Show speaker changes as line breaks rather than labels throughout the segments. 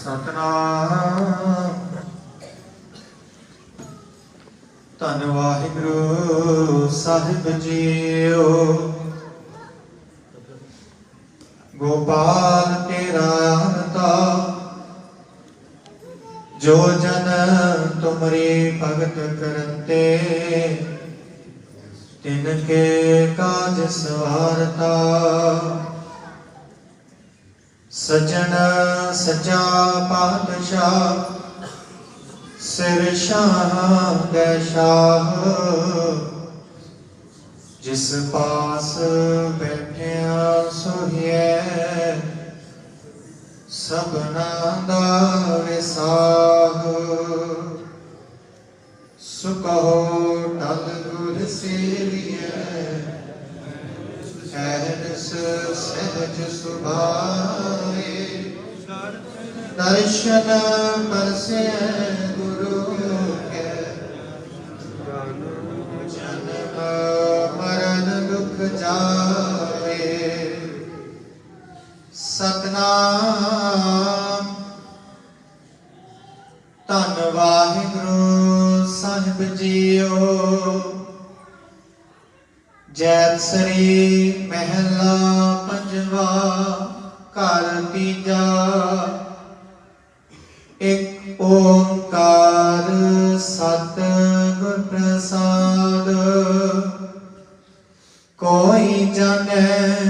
ਸਤਨਾਮ। ਧੰਨ ਵਾਹਿਗੁਰੂ, ਸਾਹਿਬ ਜੀਓ। ਗੋਪਾਲ ਤੇਰਾ ਅੰਤਾ। ਜੋ ਜਨ ਤੁਮਰੀ ਭਗਤ ਕਰਤੇ, ਤਿਨ ਕੇ ਕਾਜ ਸਵਾਰਤਾ। ਸਜਣ ਸਜਾ ਪਾਤਸ਼ਾਹ ਸਿਰ ਸ਼ਾਹ ਦੇ ਸ਼ਾਹ। ਜਿਸ ਪਾਸ ਬੈਠਿਆ ਸੋਹੀਐ ਸਭਨਾ ਦਾ ਵਿਸਾਹ ਦਰਸ਼ਨ ਪਰਸੇ ਗੁਰੂ ਕੇ। ਜਨਮ ਮਰਨ ਦੁਖ ਜਾਵੇ ਸਤਨਾਮ। ਧੰਨ ਵਾਹਿਗੁਰੂ ਸਾਹਿਬ ਜੀਓ। ਜੈ ਸ੍ਰੀ ਮਹਿਲਾ ਪੰਜਵਾ ਘਰ ਤੀਜਾ। ਇੱਕ ਓੰਕਾਰ ਸਤ ਪ੍ਰਸਾਦ ਕੋਈ ਜਾਣੈ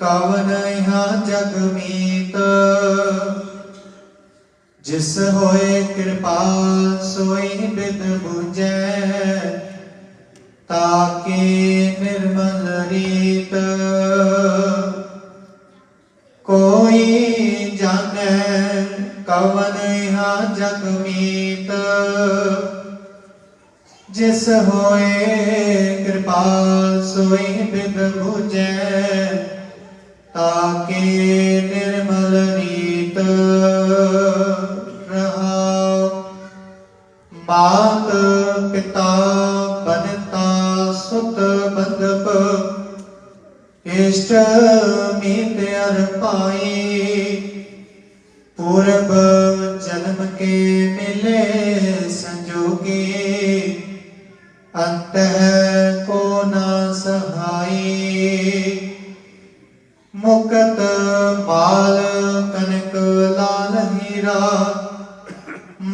ਕਵਨ ਇਹਾ ਜਗ ਮੀਤ। ਜਿਸ ਹੋਏ ਕਿਰਪਾ ਸੋਈ ਬਿਦ 부ਜੈ ਤਾਕੇ ਨਿਰਮਲ ਰੀਤ ਜਿਸ ਹੋਏ ਕਿਰਪਾਲ ਸੋਈ ਬਿਦ 부ਜੈ ਤਾਕੇ ਨਿਰਮਲ ਰੀਤ ਰਹਾਉ ਮਾਤ ਪਿਤਾ ਬਨਤਾ ਸੁਤ ਬੰਧਪ ਇਸ਼ਟ ਮੀਤ ਅਰ ਪਾਈ ਪੂਰਬ ਜਨਮ ਕੇ ਮਿਲੇ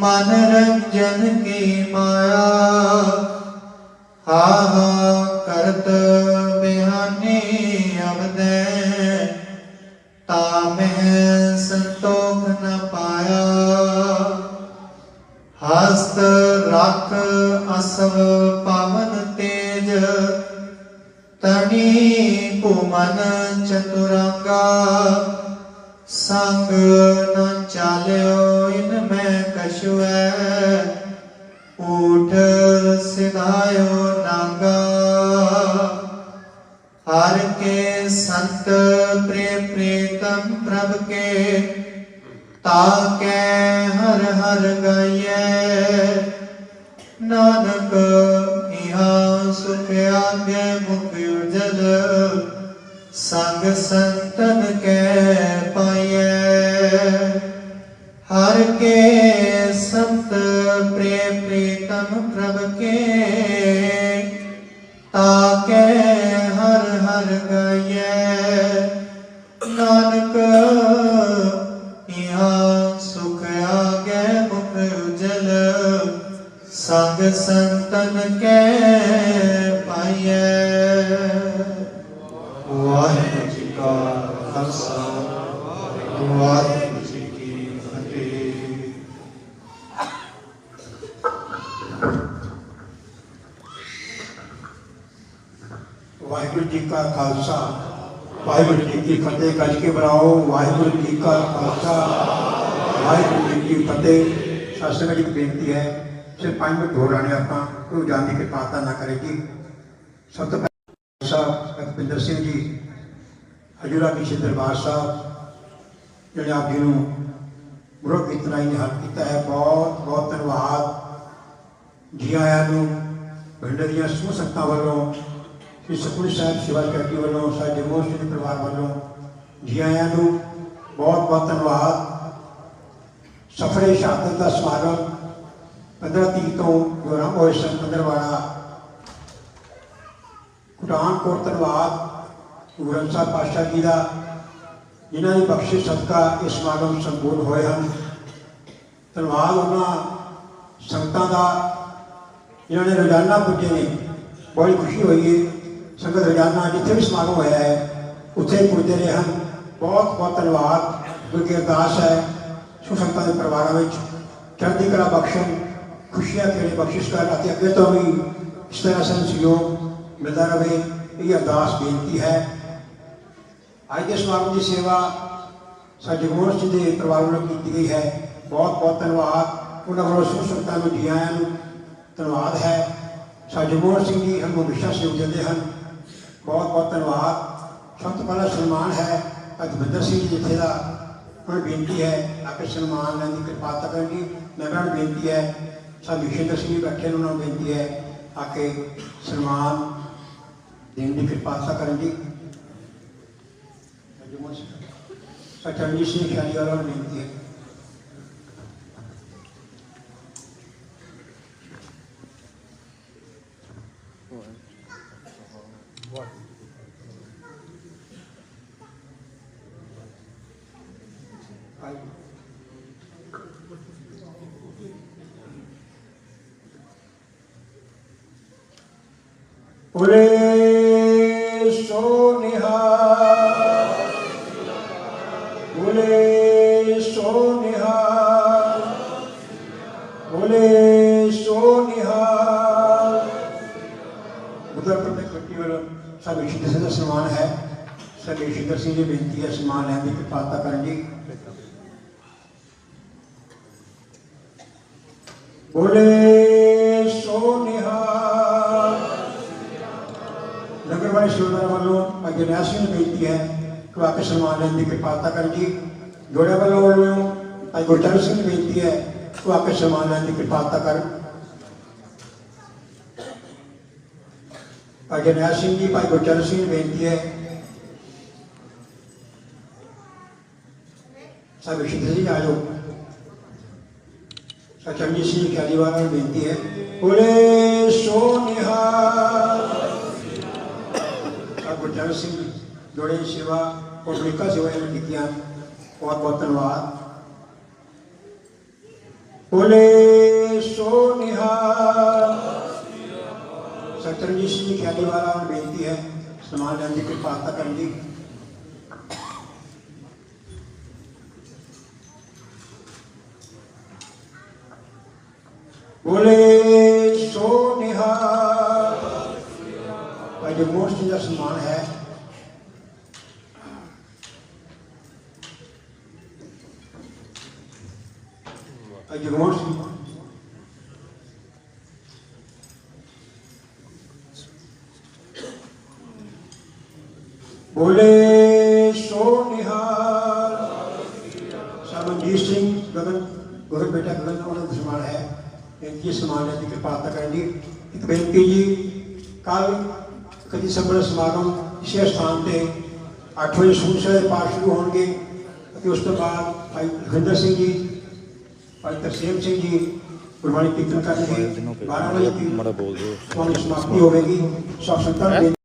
ਮਨ ਰੰਜਨ ਕੀ ਮਾਇਆ? ਹਾ ਹਾ ਕਰਤ ਬਿਹਾਨੀ ਅਬਦੈ, ਤਾ ਮਹਿ ਸੰਤੋਖ ਨ ਪਾਇਆ। ਹਸਤ ਰਖ ਅਸਵ ਪਵਨ ਤੇਜ, ਤਣੀ ਭੂਮਨ ਚਤੁਰੰਗਾ ਊਠ ਸਿਧਾਇਓ ਨਾਗਾ। ਹਰ ਕੇ ਸੰਤ ਪ੍ਰੇ ਪ੍ਰੀਤਮ ਪ੍ਰਭ ਕੇ ਤਾਕੈ ਹਰ ਹਰ ਗਾਇਐ ਨਾਨਕ ਇਹਾ ਸੁਖ ਆਗੇ ਮੁਖ ਉਜਲ, ਸੰਗ ਸੰਤਨ ਕੈ ਪਾਈਐ। ਹਰ ਕੇ ਪ੍ਰਭ ਕੇ ਤਾਕੈ ਹਰ ਹਰ ਗਾਇਐ ਨਾਨਕ ਇਹਾ ਸੁਖ ਆਗੇ ਮੁਖ ਉਜਲ, ਸੰਗ ਸੰਤਨ ਕੈ ਪਾਈਐ। ਵਾਹਿਗੁਰੂ ਜੀ ਕਾ ਖਾਲਸਾ, ਵਾਹਿਗੁਰੂ ਜੀ ਕੀ ਫਤਿਹ
ਵਾਹਿਗੁਰੂ ਜੀ ਕਾ ਖਾਲਸਾ ਵਾਹਿਗੁਰੂ ਜੀ ਕੀ ਫਤਿਹ ਗੱਜ ਕੇ ਬੁਲਾਓ। ਵਾਹਿਗੁਰੂ ਜੀ ਕਾ ਖਾਲਸਾ। ਵਾਹਿਗੁਰੂ ਜੀ ਕੀ ਫਤਿਹ। ਸਾਸੰਗ ਜੀ, ਬੇਨਤੀ ਹੈ ਸਿਰ ਪੰਜ ਮਿੰਟ ਹੋ ਰਹੇ ਆਪਾਂ। ਕੋਈ ਜਾਣ ਦੀ ਕਿਰਪਾਲਤਾ ਨਾ ਕਰੇ ਸਭ ਤੋਂ ਪਹਿਲਾਂ ਸਾਹਿਬ ਅਕਬਿੰਦਰ ਸਿੰਘ ਜੀ, ਹਜੂਰਾ ਕੀ ਦਰਬਾਰ ਸਾਹਿਬ। ਜਿਹੜੇ ਆਪ ਜੀ ਨੂੰ ਗੁਰੂ ਇਤਨਾ ਹੀ ਹੱਥ ਕੀਤਾ ਹੈ, ਬਹੁਤ ਬਹੁਤ ਧੰਨਵਾਦ। ਜੀ ਆਇਆਂ ਨੂੰ, ਪਿੰਡ ਦੀਆਂ ਸਮੂਹ ਸੰਗਤਾਂ ਵੱਲੋਂ ਸ੍ਰੀ ਸਤਿਗੁਰੂ ਸਾਹਿਬ ਸੇਵਾ ਕਮੇਟੀ ਵੱਲੋਂ ਸਾਡੇ ਮੋਸਟ ਦੇ ਪਰਿਵਾਰ ਵੱਲੋਂ ਜੀ ਆਇਆਂ ਨੂੰ ਬਹੁਤ ਬਹੁਤ ਧੰਨਵਾਦ ਸਫਰੇ ਸ਼ਹਾਦਤ ਦਾ ਸਮਾਗਮ 15 ਤਰੀਕ ਤੋਂ ਜੋ ਆਰੰਭ ਹੋਏ ਸਨ ਪੰਦਰਵਾੜਾ ਕੁਟਾਨ ਕੋਟ ਧੰਨਵਾਦ ਗੁਰੂ ਗ੍ਰੰਥ ਸਾਹਿਬ ਪਾਤਸ਼ਾਹ ਜੀ ਦਾ ਜਿਨ੍ਹਾਂ ਦੀ ਬਖਸ਼ਿਸ਼ ਸਦਕਾ ਇਹ ਸਮਾਗਮ ਸੰਪੂਰਨ ਹੋਏ ਹਨ ਧੰਨਵਾਦ ਉਹਨਾਂ ਸੰਗਤਾਂ ਦਾ ਜਿਨ੍ਹਾਂ ਨੇ ਰੋਜ਼ਾਨਾ ਪੁੱਜੇ ਨੇ ਬੜੀ ਖੁਸ਼ੀ ਹੋਈ ਹੈ ਸੰਗਤ ਰੋਜ਼ਾਨਾ ਜਿੱਥੇ ਵੀ ਸਮਾਗਮ ਹੋਇਆ ਹੈ, ਉੱਥੇ ਪੁੱਜਦੇ ਰਹੇ ਹਨ। ਬਹੁਤ ਬਹੁਤ ਧੰਨਵਾਦ। ਗੁਰੂ ਅਰਦਾਸ ਹੈ ਸੋ ਸੰਗਤਾਂ ਦੇ ਪਰਿਵਾਰਾਂ ਵਿੱਚ। ਚੜ੍ਹਦੀ ਕਲਾ ਬਖਸ਼ਣ, ਖੁਸ਼ੀਆਂ ਕਿਹੜੇ ਬਖਸ਼ਿਸ਼ ਕਰ ਅਤੇ ਅੱਗੇ ਤੋਂ ਵੀ ਇਸ ਤਰ੍ਹਾਂ ਸਾਨੂੰ ਸਹਿਯੋਗ ਮਿਲਦਾ ਰਹੇ, ਇਹ ਅਰਦਾਸ, ਬੇਨਤੀ ਹੈ। ਅੱਜ ਦੇ ਸਮਾਗਮ ਦੀ ਸੇਵਾ ਸਾਡੇ ਗੁਰੂ ਜੀ ਦੇ ਪਰਿਵਾਰ ਵੱਲੋਂ ਕੀਤੀ ਗਈ ਹੈ। ਬਹੁਤ ਬਹੁਤ ਧੰਨਵਾਦ। ਉਹਨਾਂ ਵੱਲੋਂ ਸਭ ਸੰਗਤਾਂ ਨੂੰ ਜੀ ਆਇਆਂ ਨੂੰ ਧੰਨਵਾਦ ਹੈ। ਸਾਡੇ ਗੁਰੂ ਸਿੰਘ ਜੀ ਹਮ ਹਮੇਸ਼ਾ ਸਹਿਯੋਗ ਦਿੰਦੇ ਹਨ। ਬਹੁਤ ਬਹੁਤ ਧੰਨਵਾਦ। ਸਭ ਤੋਂ ਪਹਿਲਾਂ ਸਨਮਾਨ ਹੈ ਅਜਮਿੰਦਰ ਸਿੰਘ ਜੀ, ਜਿੱਥੇ ਦਾ ਉਹਨਾਂ ਨੂੰ ਬੇਨਤੀ ਹੈ, ਆ ਕੇ ਸਨਮਾਨ ਲੈਣ ਦੀ ਕਿਰਪਾਲਤਾ ਕਰਨ ਦੀ ਨਗਰਾਂ ਨੂੰ ਬੇਨਤੀ ਹੈ, ਸਾਡੇ ਵਿਸ਼ੇਂਦਰ ਸਿੰਘ ਜੀ ਬੈਠੇ ਨੇ, ਉਹਨਾਂ ਨੂੰ ਬੇਨਤੀ ਹੈ, ਆ ਕੇ ਸਨਮਾਨ ਦੇਣ ਦੀ ਕਿਰਪਾਲਤਾ ਕਰਨ ਦੀ ਸਚਰਜੀ ਸਿੰਘ ਖਿਆਲੀ ਵਾਲਾ ਨੂੰ ਬੇਨਤੀ ਹੈ। ਬੋਲੇ ਸੋ ਨਿਹਾਲ ਬੋਲੇ ਵੱਲੋਂ ਸਾਡੇ ਸ਼ਹੀਦ ਸਿੰਘ ਦਾ ਸਨਮਾਨ ਹੈ ਸਾਡੇ ਸ਼ਹੀਦ ਸਿੰਘ ਦੀ ਬੇਨਤੀ ਹੈ ਸਨਮਾਨ ਲੈਣ ਦੀ ਕਿਰਪਾਲਤਾ ਕਰਨ ਜੀ ਬੋਲੇ ਸੋ ਨਿਹਾਲ ਨਗਰਵਾਈ ਸ਼ਿਵਦਾਰ ਵੱਲੋਂ ਅੱਗੇ ਨਿਆਸੀ ਨੂੰ ਬੇਨਤੀ ਹੈ ਕਿ ਆਪੇ ਸਨਮਾਨ ਲੈਣ ਦੀ ਕਿਰਪਾਲਤਾ ਕਰਨ ਜੀ ਜੋੜੇ ਵੱਲੋਂ ਵੱਲੋਂ ਭਾਈ ਗੁਰਚਰਨ ਸਿੰਘ ਨੂੰ ਬੇਨਤੀ ਹੈ ਕਿ ਆਪੇ ਸਨਮਾਨ ਲੈਣ ਦੀ ਕਿਰਪਾਲਤਾ ਕਰਨ ਭਾਈ ਜਰਨੈਲ ਸਿੰਘ ਜੀ ਭਾਈ ਗੁਰਚਰਨ ਸਿੰਘ ਨੂੰ ਬੇਨਤੀ ਹੈ ਸਾਹਿਬ ਸ਼ਹੀਦ ਜੀ ਆ ਜਾਓ ਸਚਰਜੀ ਸਿੰਘ ਖਿਆਲੀਵਾਲਾ ਨੂੰ ਬੇਨਤੀ ਹੈ ਬੋਲੇ ਸੋ ਨਿਹਾਲ ਸਾਹਿਬ ਗੁਰਚਰਨ ਸਿੰਘ ਜੋੜੇ ਦੀ ਸੇਵਾ ਪਬਲਿਕਾ ਸੇਵਾ ਇਹਨਾਂ ਕੀਤੀਆਂ ਬਹੁਤ ਬਹੁਤ ਧੰਨਵਾਦ ਬੋਲੇ ਸੋ ਨਿਹਾਲ ਸਤਰਜੀ ਸਿੰਘ ਖਿਆਲੀਵਾਲਾ ਨੂੰ ਬੇਨਤੀ ਹੈ ਸਮਾਨ ਲੈਣ ਦੀ ਕਿਰਪਾਲਤਾ ਕਰਨ ਦੀ ਬੋਲੇ ਸੋ ਨਿਹਾਲ ਭਾਈ ਜਗਮੋਹਨ ਸਿੰਘ ਦਾ ਸਨਮਾਨ ਹੈ ਭਾਈ ਜਗਮੋਹਨ ਸਿੰਘ ਬੋਲੇ ਸੋ ਨਿਹਾਲ। ਸਰਬਜੀਤ ਸਿੰਘ ਗਗਨ ਗੁਰੂ ਬੇਟਾ ਗਗਨ ਉਹਨਾਂ ਦਾ ਸਨਮਾਨ ਹੈ। ਇਨਕੀ ਸਨਮਾਨ ਲੈਣ ਦੀ ਕਿਰਪਾਲਤਾ ਕਰਨ ਦੀ। ਇੱਕ ਬੇਨਤੀ ਜੀ ਕੱਲ ਕਦੀ ਸੰਬਰ ਸਮਾਗਮ ਇਸੇ ਸਥਾਨ ਤੇ 8 ਵਜੇ ਸੂਚਨਾ ਦੇ ਪਾਠ ਸ਼ੁਰੂ ਹੋਣਗੇ। ਅਤੇ ਉਸ ਤੋਂ ਬਾਅਦ ਭਾਈ ਹਰਿੰਦਰ ਸਿੰਘ ਜੀ ਭਾਈ ਤਰਸੇਮ ਸਿੰਘ ਜੀ ਗੁਰਬਾਣੀ ਕੀਰਤਨ ਕਰਨਗੇ। 12 ਵਜੇ
ਮਾੜਾ ਬੋਲ ਦਿਓ।
ਸਮਾਪਤੀ ਹੋਵੇਗੀ। ਸਭ ਸੰਤਾਂ